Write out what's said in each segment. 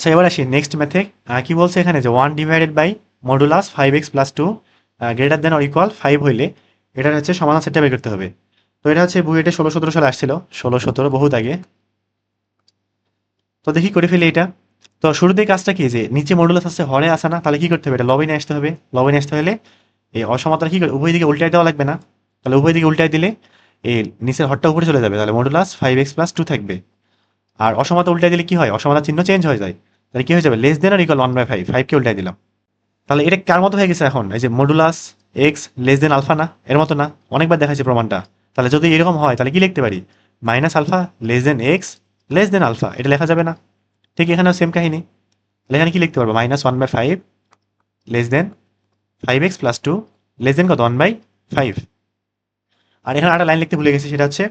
আচ্ছা এবার আসি নেক্সট ম্যাথে কি বলছে এখানে? যে one divided by modulus five x plus two greater than or equal five হইলে এটা হচ্ছে সমাধান সেটটা বের করতে হবে। তো এটা হচ্ছে বুয়েটে ষোলো সতেরো সালে আসছিল। ষোলো সতেরো বহুত আগে। তো দেখি করে ফেলি এটা। তো শুরুতেই কাজটা কি? যে নিচে মডুলাস আসছে হরে আসে না, তাহলে কি করতে হবে? এটা লবে নিয়ে আসতে হবে। লবে নিয়ে আসতে হলে এই অসমতা কি করে? উভয় দিকে উল্টাই দেওয়া লাগবে না। তাহলে উভয় দিকে উল্টাই দিলে এই নিচের হরটা উপরে চলে যাবে। তাহলে modulus five x plus two থাকবে। আর অসমতা উল্টাই দিলে কি হয়? অসমতা চিহ্ন চেঞ্জ হয়ে যায়। তাহলে কি হয়ে যাবে? Less than or equal one by five ফাইভকে উল্টাই দিলাম। তাহলে এটা কার মতো হয়ে গেছে এখন? এই যে modulus x less than alpha না? এর মতো না? অনেকবার দেখাচ্ছে প্রমাণটা। তাহলে যদি এরকম হয়, তাহলে কি লিখতে পারি? Minus alpha less than x less than alpha এটা লেখা যাবে না। ঠিক এখানেও সেম কাহিনী। তাহলে এখানে কি লিখতে পারব? Minus one by five less than five x plus two less than কত? ওয়ান বাই ফাইভ আর এখানে একটা লাইন লিখতে ভুলে গেছি, সেটা হচ্ছে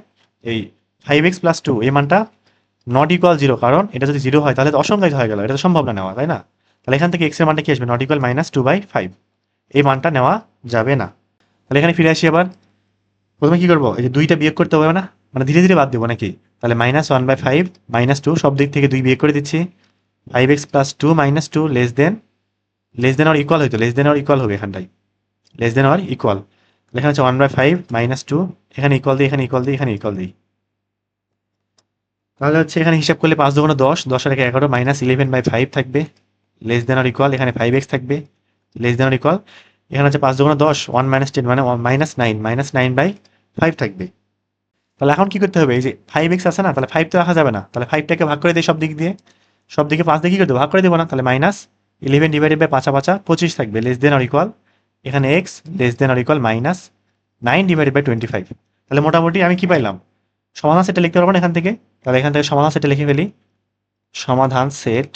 এই ফাইভ এক্স প্লাস টু এই মানটা নট ইকুয়াল জিরো কারণ এটা যদি জিরো হয়, তাহলে তো অসংখ্যায়িত হয়ে গেল, এটা তো সম্ভব না নেওয়া, তাই না? তাহলে এখান থেকে এক্সের মানটা কি আসবে? Not equal minus two by five এই মানটা নেওয়া যাবে না। তাহলে এখানে ফিরে আসি আবার। প্রথমে কি করব? এই যে দুইটা বিয়োগ করতে হবে না? মানে ধীরে ধীরে বাদ দেবো নাকি? তাহলে minus one by five minus two সব দিক থেকে দুই বিয়োগ করে দিচ্ছি। Five x plus two minus two less than less than or equal হইতো লেস দেন আর ইকুয়াল হবে এখানটাই লেস দেন আর ইকুয়াল এখানে হচ্ছে one by five minus two এখানে ইকুয়াল দিই, এখানে ইকুয়াল দিই, এখানে ইকুয়াল দিই। তাহলে হচ্ছে এখানে হিসাব করলে পাঁচ দুগুণ দশ দশ আর এগারো মাইনাস ইলেভেন বাই ফাইভ থাকবে। লেস দেন আর ইকুয়াল এখানে ফাইভ এক্স থাকবে। লেস দেন আর ইকুয়াল এখানে হচ্ছে পাঁচ দুগুণ দশ ওয়ান মাইনাস টেন মানে minus nine minus nine by five থাকবে। তাহলে এখন কি করতে হবে? এই যে ফাইভ এক্স আছে না, তাহলে ফাইভ তো রাখা যাবে না। তাহলে ফাইভটাকে ভাগ করে দিই সব দিক দিয়ে। সব দিকে পাঁচ দিয়ে কি করে দেবো ভাগ করে দেবো না, তাহলে মাইনাস ইলেভেন ডিভাইডেড বাই পাঁচা পাঁচা পঁচিশ থাকবে। লেস দেন আর ইকুয়াল এখানে x less than or equal minus nine divided by twenty five তাহলে মোটামুটি আমি কি পাইলাম? সমাধান সেটটা লিখতে পারব না এখান থেকে? তাহলে এখান থেকে সমাধান সেটে লিখে ফেলি। সমাধান সেট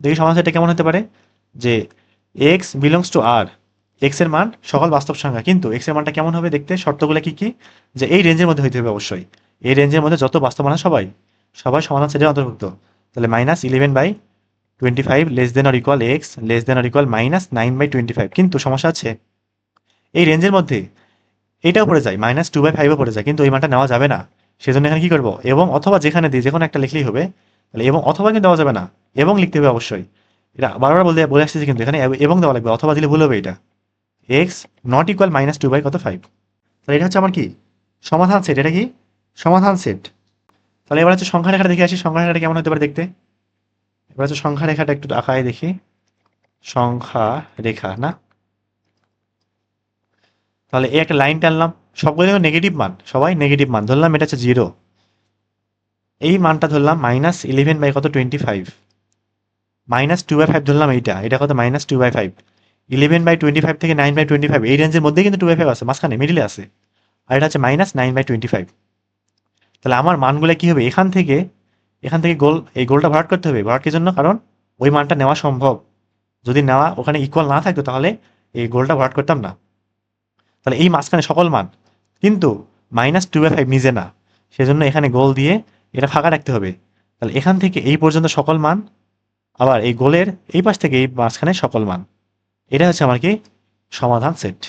দেখি সমাধান সেটটা কেমন হতে পারে? যে এক্স বিলংস টু আর এক্সের মান সকল বাস্তব সংখ্যা। কিন্তু এক্সের মানটা কেমন হবে দেখতে? শর্তগুলো কি কি? যে এই রেঞ্জের মধ্যে হইতে হবে অবশ্যই। এই রেঞ্জের মধ্যে যত বাস্তব মান সবাই সবাই সমাধান সেটের অন্তর্ভুক্ত। তাহলে minus eleven by twenty five less than or equal x less than or equal minus nine by twenty five কিন্তু সমস্যা আছে, এই রেঞ্জের মধ্যে এইটাও পড়ে যায় মাইনাস টু বাই ফাইভও পড়ে যায়, কিন্তু এই মানটা নেওয়া যাবে না। সেজন্য এখানে কি করব? এবং অথবা যেখানে দিই যে কোনো একটা লিখলেই হবে। তাহলে এবং অথবা কিন্তু দেওয়া যাবে না। এবং লিখতে হবে অবশ্যই। এটা বারবার বলতে বলে আসতেছি কিন্তু এখানে এবং দেওয়া লাগবে। অথবা দিলে ভুল হবে এটা। X not equal minus two by কত? ফাইভ তাহলে এটা হচ্ছে আমার কি? সমাধান সেট এটা কি? সমাধান সেট তাহলে এবার হচ্ছে সংখ্যা রেখাটা দেখে আসি। সংখ্যা রেখাটা কেমন হতে পারে দেখতে? এবার হচ্ছে সংখ্যা রেখাটা একটু আঁকায় দেখি। সংখ্যা রেখা, না? তাহলে এই একটা লাইন টানলাম। সবগুলো নেগেটিভ মান, সবাই নেগেটিভ মান। ধরলাম এটা হচ্ছে জিরো এই মানটা ধরলাম মাইনাস ইলেভেন বাই কত? Twenty five minus two by five ধরলাম এইটা। এটা কত? Minus two by five eleven by twenty five থেকে নাইন বাই টোয়েন্টি ফাইভ এই রেঞ্জের মধ্যে কিন্তু টু বাই ফাইভ আছে, মাঝখানে মিডিলে আছে। আর এটা হচ্ছে minus nine by twenty five তাহলে আমার মানগুলো কী হবে? এখান থেকে এখান থেকে গোল এই গোলটা ভরাট করতে হবে। ভরাট কি জন্য? কারণ ওই মানটা নেওয়া সম্ভব। যদি নেওয়া ওখানে ইকুয়াল না থাকতো তাহলে এই গোলটা ভরাট করতাম না। তাহলে এই মাঝখানে সকল মান কিন্তু মাইনাস টু বাই ফাইভ নিজে না। সেজন্য এখানে গোল দিয়ে এটা ফাঁকা রাখতে হবে। তাহলে এখান থেকে এই পর্যন্ত সকল মান, আবার এই গোলের এই পাশ থেকে এই মাঝখানে সকল মান। এটা হচ্ছে আমার কি? সমাধান সেট